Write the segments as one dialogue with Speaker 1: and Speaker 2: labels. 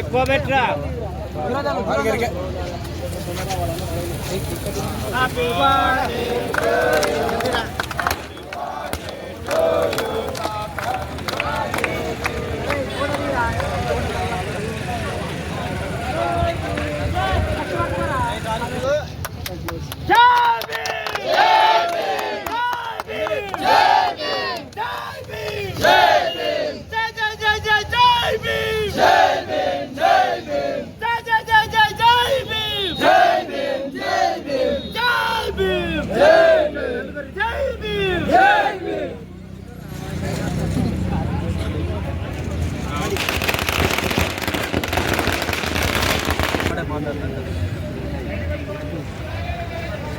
Speaker 1: ఎక్కువ పెట్టరా Happy birthday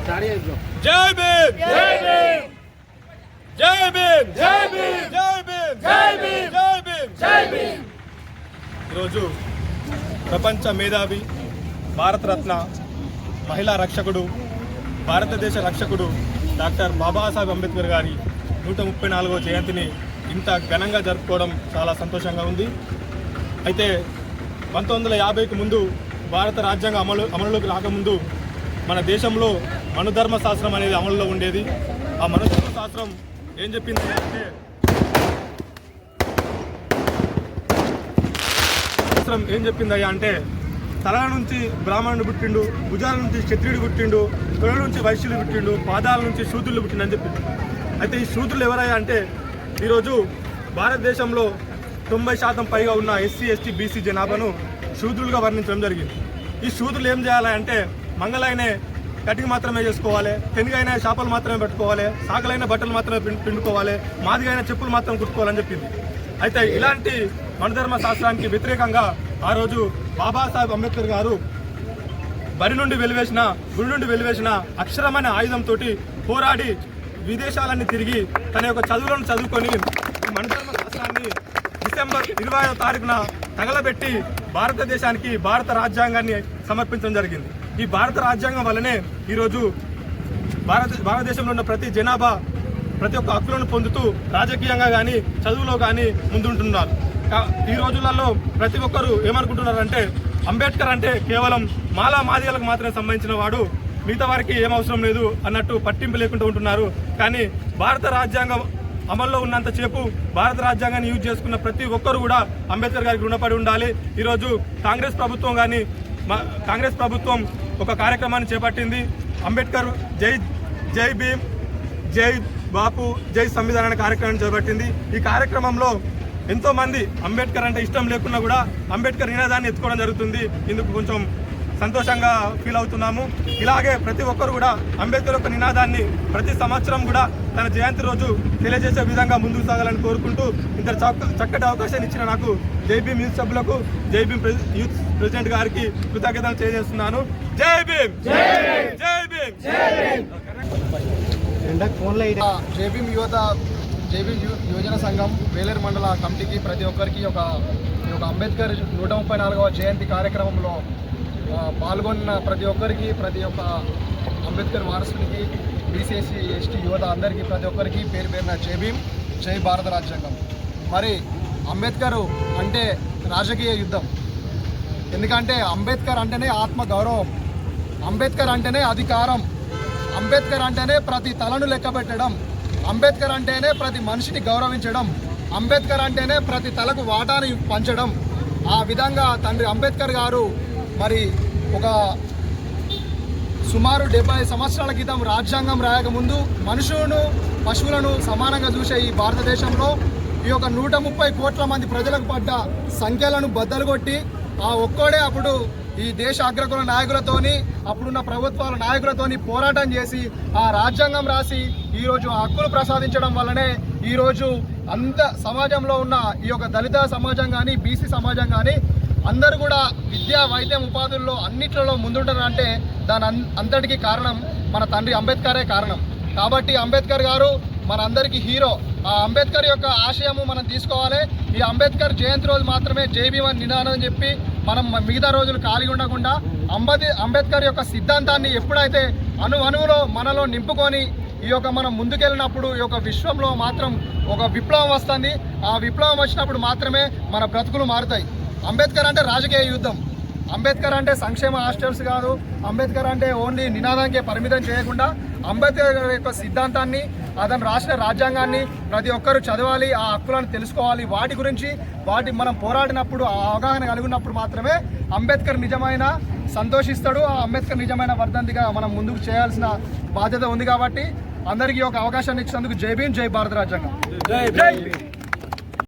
Speaker 2: జై భీమ్! జై భీమ్! జై భీమ్! జై భీమ్! జై భీమ్! జై భీమ్! జై భీమ్! జై భీమ్! ఈరోజు ప్రపంచ మేధావి భారతరత్న మహిళా రక్షకుడు భారతదేశ రక్షకుడు డాక్టర్ బాబాసాహెబ్ అంబేద్కర్ గారి నూట ముప్పై నాలుగవ జయంతిని ఇంత ఘనంగా జరుపుకోవడం చాలా సంతోషంగా ఉంది. అయితే పంతొమ్మిది వందల యాభైకి ముందు భారత రాజ్యాంగం అమలు అమలులోకి రాకముందు మన దేశంలో మనుధర్మ శాస్త్రం అనేది అమలులో ఉండేది. ఆ మనుధర్మ శాస్త్రం ఏం చెప్పింది అంటే శాస్త్రం ఏం చెప్పిందయ్యా అంటే తల నుంచి బ్రాహ్మణుడు పుట్టిండు భుజాల నుంచి క్షత్రియుడు పుట్టిండు తొడల నుంచి వైశ్యులు పుట్టిండు పాదాల నుంచి శూద్రులు పుట్టిండు అని చెప్పి అయితే ఈ శూద్రులు ఎవరయ్యా అంటే ఈరోజు భారతదేశంలో తొంభై శాతం పైగా ఉన్న ఎస్సీ ఎస్టీ బీసీ జనాభాను శూద్రులుగా వర్ణించడం జరిగింది. ఈ శూద్రులు ఏం చేయాలంటే మంగళైనే కటింగ్ మాత్రమే చేసుకోవాలి తెనుగైన చేపలు మాత్రమే పెట్టుకోవాలి సాకలైన బట్టలు మాత్రమే పిండుకోవాలి మాదిగైన చెప్పులు మాత్రం కుట్టుకోవాలని చెప్పింది. అయితే ఇలాంటి మనధర్మ శాస్త్రానికి వ్యతిరేకంగా ఆ రోజు బాబాసాహెబ్ అంబేద్కర్ గారు బరి నుండి వెలివేసిన గుడి నుండి వెలివేసిన అక్షరమైన ఆయుధంతో పోరాడి విదేశాలన్నీ తిరిగి తన యొక్క చదువులను చదువుకొని మనధర్మ శాస్త్రాన్ని డిసెంబర్ ఇరవై తారీఖున తగలబెట్టి భారతదేశానికి భారత రాజ్యాంగాన్ని సమర్పించడం జరిగింది. ఈ భారత రాజ్యాంగం వల్లనే ఈరోజు భారత భారతదేశంలో ఉన్న ప్రతి జనాభా ప్రతి ఒక్క హక్కులను పొందుతూ రాజకీయంగా కానీ చదువులో కానీ ముందుంటున్నారు. ఈ రోజులలో ప్రతి ఒక్కరు ఏమనుకుంటున్నారంటే అంబేద్కర్ అంటే కేవలం మాలా మాదిగలకు మాత్రమే సంబంధించిన వాడు మిగతా వారికి ఏం అవసరం లేదు అన్నట్టు పట్టింపు లేకుండా ఉంటున్నారు. కానీ భారత రాజ్యాంగం అమల్లో ఉన్నంత చేపు భారత రాజ్యాంగాన్ని యూజ్ చేసుకున్న ప్రతి ఒక్కరు కూడా అంబేద్కర్ గారికి రుణపడి ఉండాలి. ఈరోజు కాంగ్రెస్ ప్రభుత్వం కానీ కాంగ్రెస్ ప్రభుత్వం ఒక కార్యక్రమాన్ని చేపట్టింది. అంబేద్కర్ జై జై భీమ్ జై బాపు జై సంవిధాన కార్యక్రమాన్ని కార్యక్రమం చేపట్టింది. ఈ కార్యక్రమంలో ఎంతోమంది అంబేద్కర్ అంటే ఇష్టం లేకున్నా కూడా అంబేద్కర్ నినాదాన్ని ఎత్తుకోవడం జరుగుతుంది. ఇందుకు కొంచెం సంతోషంగా ఫీల్ అవుతున్నాము. ఇలాగే ప్రతి ఒక్కరు కూడా అంబేద్కర్ యొక్క నినాదాన్ని ప్రతి సంవత్సరం కూడా తన జయంతి రోజు తెలియజేసే విధంగా ముందుకు సాగాలని కోరుకుంటూ ఇంత చక్క- చక్కటి అవకాశాన్ని ఇచ్చిన నాకు జై భీమ్ యూత్ సభ్యులకు జై భీమ్ ప్రెసి- యూత్ ప్రెసిడెంట్ గారికి కృతజ్ఞతలు తెలియజేస్తున్నాను. జై భీమ్! జై భీమ్!
Speaker 3: జేబీఎం యువత జేబీఎం యు- యువజన సంఘం వేలేరు మండల కమిటీకి ప్రతి ఒక్కరికి ఒక యొక్క అంబేద్కర్ నూట ముప్పై నాలుగవ జయంతి కార్యక్రమంలో పాల్గొన్న ప్రతి ఒక్కరికి ప్రతి ఒక్క అంబేద్కర్ వారసునికి బీసీసీ ఎస్టీ యువత అందరికీ ప్రతి ఒక్కరికి పేరు పేరున జేబీఎం జై భారత రాజ్యాంగం. మరి అంబేద్కర్ అంటే రాజకీయ యుద్ధం. ఎందుకంటే అంబేద్కర్ అంటేనే ఆత్మ గౌరవం. అంబేద్కర్ అంటేనే అధికారం. అంబేద్కర్ అంటేనే ప్రతి తలను లెక్క పెట్టడం. అంబేద్కర్ అంటేనే ప్రతి మనిషిని గౌరవించడం. అంబేద్కర్ అంటేనే ప్రతి తలకు వాటాని పంచడం. ఆ విధంగా తండ్రి అంబేద్కర్ గారు మరి ఒక సుమారు డెబ్బై సంవత్సరాల క్రితం రాజ్యాంగం రాయకముందు మనుషులను పశువులను సమానంగా చూసే ఈ భారతదేశంలో ఈ యొక్క నూట ముప్పై కోట్ల మంది ప్రజలకు పడ్డ సంఖ్యలను బద్దలు కొట్టి ఆ ఒక్కడే అప్పుడు ఈ దేశ అగ్రకుల నాయకులతోని అప్పుడున్న ప్రభుత్వాల నాయకులతోని పోరాటం చేసి ఆ రాజ్యాంగం రాసి ఈరోజు ఆ హక్కులు ప్రసాదించడం వల్లనే ఈరోజు అంత సమాజంలో ఉన్న ఈ యొక్క దళిత సమాజం కానీ బీసీ సమాజం కానీ అందరూ కూడా విద్యా వైద్యం ఉపాధుల్లో అన్నిట్లలో ముందుంటారంటే దాని అంతటికీ కారణం మన తండ్రి అంబేద్కరే కారణం. కాబట్టి అంబేద్కర్ గారు మన అందరికీ హీరో. ఆ అంబేద్కర్ యొక్క ఆశయము మనం తీసుకోవాలి. ఈ అంబేద్కర్ జయంతి రోజు మాత్రమే జైభీమ అని నినాదం అని చెప్పి మనం మిగతా రోజులు ఖాళీ ఉండకుండా అంబది అంబేద్కర్ యొక్క సిద్ధాంతాన్ని ఎప్పుడైతే అణు అణువులో మనలో నింపుకొని ఈ యొక్క మనం ముందుకెళ్ళినప్పుడు ఈ యొక్క విశ్వంలో మాత్రం ఒక విప్లవం వస్తుంది. ఆ విప్లవం వచ్చినప్పుడు మాత్రమే మన బ్రతుకులు మారుతాయి. అంబేద్కర్ అంటే రాజకీయ యుద్ధం. అంబేద్కర్ అంటే సంక్షేమ హాస్టల్స్ కాదు. అంబేద్కర్ అంటే ఓన్లీ నినాదానికే పరిమితం చేయకుండా అంబేద్కర్ యొక్క సిద్ధాంతాన్ని అతను రాసిన రాజ్యాంగాన్ని ప్రతి ఒక్కరూ చదవాలి ఆ హక్కులను తెలుసుకోవాలి. వాటి గురించి వాటి మనం పోరాడినప్పుడు ఆ అవగాహన కలిగి ఉన్నప్పుడు మాత్రమే అంబేద్కర్ నిజమైన సంతోషిస్తాడు. ఆ అంబేద్కర్ నిజమైన వర్ధంతిగా మనం ముందుకు చేయాల్సిన బాధ్యత ఉంది కాబట్టి అందరికీ ఒక అవకాశాన్ని ఇచ్చినందుకు జై భీమ్ జై భారత రాజ్యాంగం.
Speaker 2: జై జై